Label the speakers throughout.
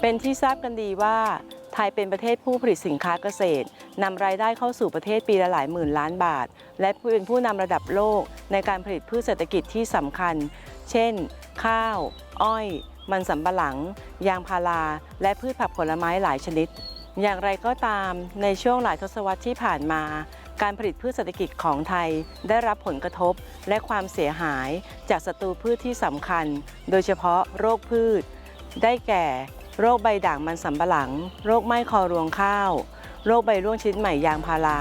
Speaker 1: เป็นที่ทราบกันดีว่าไทยเป็นประเทศผู้ผลิตสินค้าเกษตรนำรายได้เข้าสู่ประเทศปีละหลายหมื่นล้านบาท และเป็นผู้นำระดับโลกในการผลิตพืชเศรษฐกิจที่สำคัญ เช่น ข้าว อ้อย มันสำปะหลัง ยางพารา และพืชผักผลไม้หลายชนิด อย่างไรก็ตามในช่วงหลายทศวรรษที่ผ่านมาการผลิตพืชเศรษฐกิจของไทยได้รับผลกระทบและความเสียหายจากศัตรูพืชที่สำคัญ โดยเฉพาะโรคพืช ได้แก่ โรคใบด่างมันสำปะหลัง โรคไหม้คอรวงข้าว โรคใบร่วงชนิดใหม่ยางพารา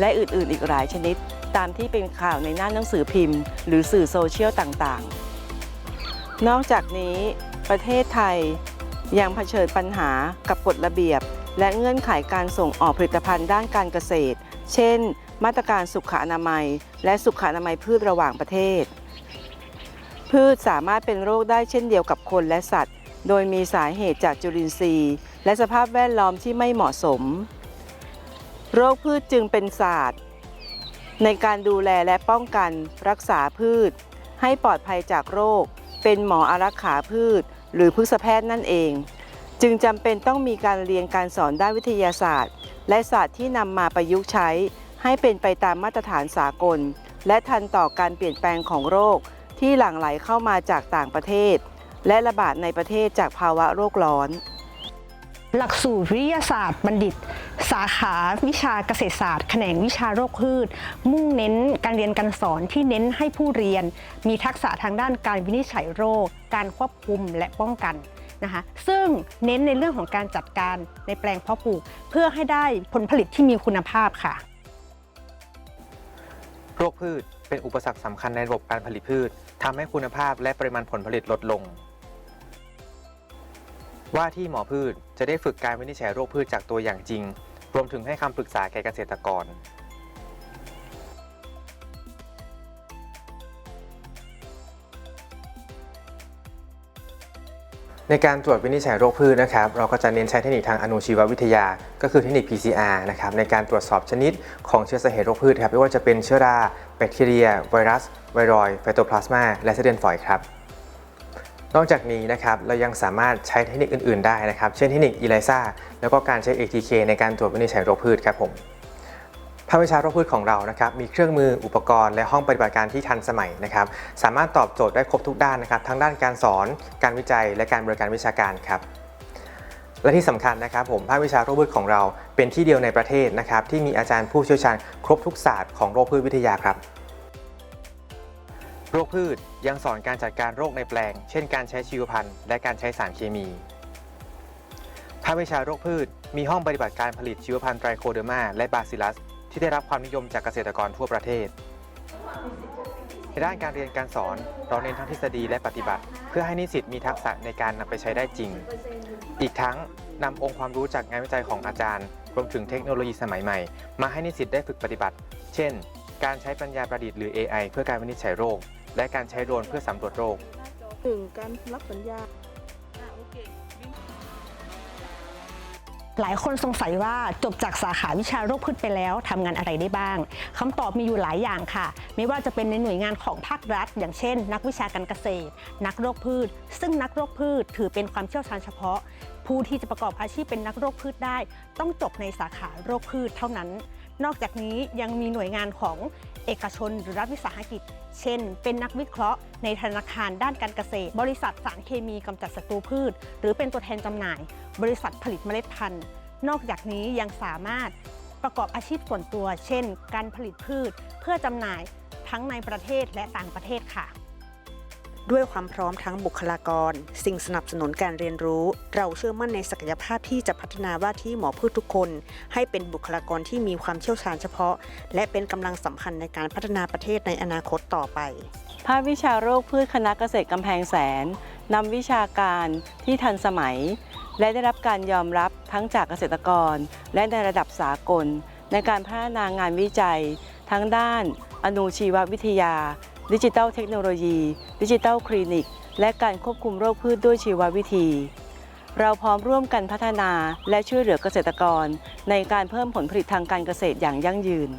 Speaker 1: และอื่นๆ อีกหลายชนิด ตามที่เป็นข่าวในหน้าหนังสือพิมพ์ หรือสื่อโซเชียลต่างๆ นอกจากนี้ประเทศไทยยังเผชิญปัญหากับกฎระเบียบ และเงื่อนไขการส่งออกผลิตภัณฑ์ด้านการเกษตร เช่น มาตรการสุขอนามัย และสุขอนามัยพืชระหว่างประเทศ พืชสามารถเป็นโรคได้เช่นเดียวกับคนและสัตว์ โดยมีสาเหตุจากจุลินทรีย์ และสภาพแวดล้อมที่ไม่เหมาะสม โรคพืชจึงเป็นศาสตร์ ในการดูแลและป้องกันรักษาพืช ให้ปลอดภัยจากโรค เป็นหมออารักขาพืช หรือพฤกษแพทย์นั่นเอง จึงจำเป็นต้องมีการเรียนการสอนด้านวิทยาศาสตร์ และศาสตร์ที่นำมาประยุกต์ใช้ ให้เป็นไปตามมาตรฐานสากล และทันต่อการเปลี่ยนแปลงของโรคที่หลั่งไหลเข้ามาจากต่างประเทศ และระบาดในประเทศจากภาวะโรคร้อน
Speaker 2: หลักสูตรวิทยาศาสตร์บัณฑิต สาขาวิชาเกษตรศาสตร์ แขนงวิชาโรคพืช มุ่งเน้นการเรียนการสอนที่เน้นให้ผู้เรียน มีทักษะทางด้านการวินิจฉัยโรค การควบคุมและป้องกันนะคะซึ่งเน้นในเรื่องของการจัดการในแปลงเพาะปลูก เพื่อให้ได้ผลผลิตที่มีคุณภาพค่ะ
Speaker 3: โรคพืชเป็นอุปสรรคสำคัญในระบบการผลิตพืชทำให้คุณภาพและปริมาณผลผลิตลดลง ว่าที่หมอพืชจะได้ฝึกการวินิจฉัยโรคพืชจากตัวอย่างจริง รวมถึงให้คำปรึกษาแก่เกษตรกร ในการตรวจวินิจฉัยโรคพืชนะครับ เราก็จะเน้นใช้เทคนิคทางอนุชีววิทยา ก็คือเทคนิค PCR นะครับในการตรวจสอบชนิดของเชื้อสาเหตุโรคพืชครับไม่ว่าจะเป็นเชื้อรา แบคทีเรีย ไวรัส ไวรอยไฟโตพลาสมาและเซเดนฝอยครับ นอกจากนี้นะครับเรายังสามารถใช้เทคนิคอื่น ๆ ได้นะครับ เช่นเทคนิค ELISA แล้วก็การใช้ ATK ในการตรวจวินิจฉัยโรคพืชครับผมภาควิชาโรคพืชของเรานะครับมีเครื่องมืออุปกรณ์และห้องปฏิบัติการที่ทันสมัยนะครับ สามารถตอบโจทย์ได้ครบทุกด้านนะครับ ทั้งด้านการสอน การวิจัย และการบริการวิชาการครับและที่สำคัญนะครับผมภาควิชาโรคพืชของเราเป็นที่เดียวในประเทศนะครับที่มีอาจารย์ผู้เชี่ยวชาญครบทุกศาสตร์ของโรคพืชวิทยาครับ โรคพืชยังสอนการจัดการโรคในแปลง เช่นการใช้ชีวพันธุ์และการใช้สารเคมีภาควิชาโรคพืชมีห้องปฏิบัติการผลิตชีวพันธุ์ไตรโคเดอร์มาและบาซิลัส ที่ได้รับความนิยมจากเกษตรกรทั่วประเทศ ในด้านการเรียนการสอนเราเน้นทั้งทฤษฎีและปฏิบัติ เพื่อให้นิสิตมีทักษะในการนำไปใช้ได้จริง อีกทั้งนำองค์ความรู้จากงานวิจัยของอาจารย์ รวมถึงเทคโนโลยีสมัยใหม่ มาให้นิสิตได้ฝึกปฏิบัติ เช่น การใช้ปัญญาประดิษฐ์หรือ AI เพื่อการวินิจฉัยโรค และการใช้โดรนเพื่อสำรวจโรค
Speaker 1: ถึงการรับสัญญา
Speaker 2: หลายคนสงสัยว่าจบจากสาขาวิชาโรคพืชไปแล้วทำงานอะไรได้บ้างคำตอบมีอยู่หลายอย่างค่ะ ไม่ว่าจะเป็นในหน่วยงานของภาครัฐ อย่างเช่น นักวิชาการเกษตร นักโรคพืช ซึ่งนักโรคพืชถือเป็นความเชี่ยวชาญเฉพาะ ผู้ที่จะประกอบอาชีพเป็นนักโรคพืชได้ ต้องจบในสาขาโรคพืชเท่านั้น นอกจากนี้ยังมีหน่วยงานของเอกชนหรือรัฐวิสาหกิจ เช่น เป็นนักวิเคราะห์ในธนาคารด้านการเกษตร บริษัทสารเคมีกำจัดศัตรูพืช หรือเป็นตัวแทนจำหน่าย บริษัทผลิตเมล็ดพันธุ์ นอกจากนี้ยังสามารถประกอบอาชีพส่วนตัว เช่น การผลิตพืช เพื่อจำหน่ายทั้งในประเทศและต่างประเทศค่ะ
Speaker 4: ด้วยความพร้อมทั้งบุคลากร สิ่งสนับสนุนการเรียนรู้ เราเชื่อมั่นในศักยภาพที่จะพัฒนาว่าที่หมอพืชทุกคน ให้เป็นบุคลากรที่มีความเชี่ยวชาญเฉพาะ และเป็นกำลังสำคัญในการพัฒนาประเทศในอนาคตต่อไป
Speaker 1: ภาควิชาโรคพืชคณะเกษตรกำแพงแสนนำวิชาการที่ทันสมัย และได้รับการยอมรับทั้งจากเกษตรกร และในระดับสากล ในการพัฒนางานวิจัย ทั้งด้านอนุชีววิทยา ดิจิทัลเทคโนโลยี ดิจิทัลคลินิก และการควบคุมโรคพืชด้วยชีววิธี เราพร้อมร่วมกันพัฒนาและช่วยเหลือเกษตรกร ในการเพิ่มผลผลิตทางการเกษตรอย่างยั่งยืน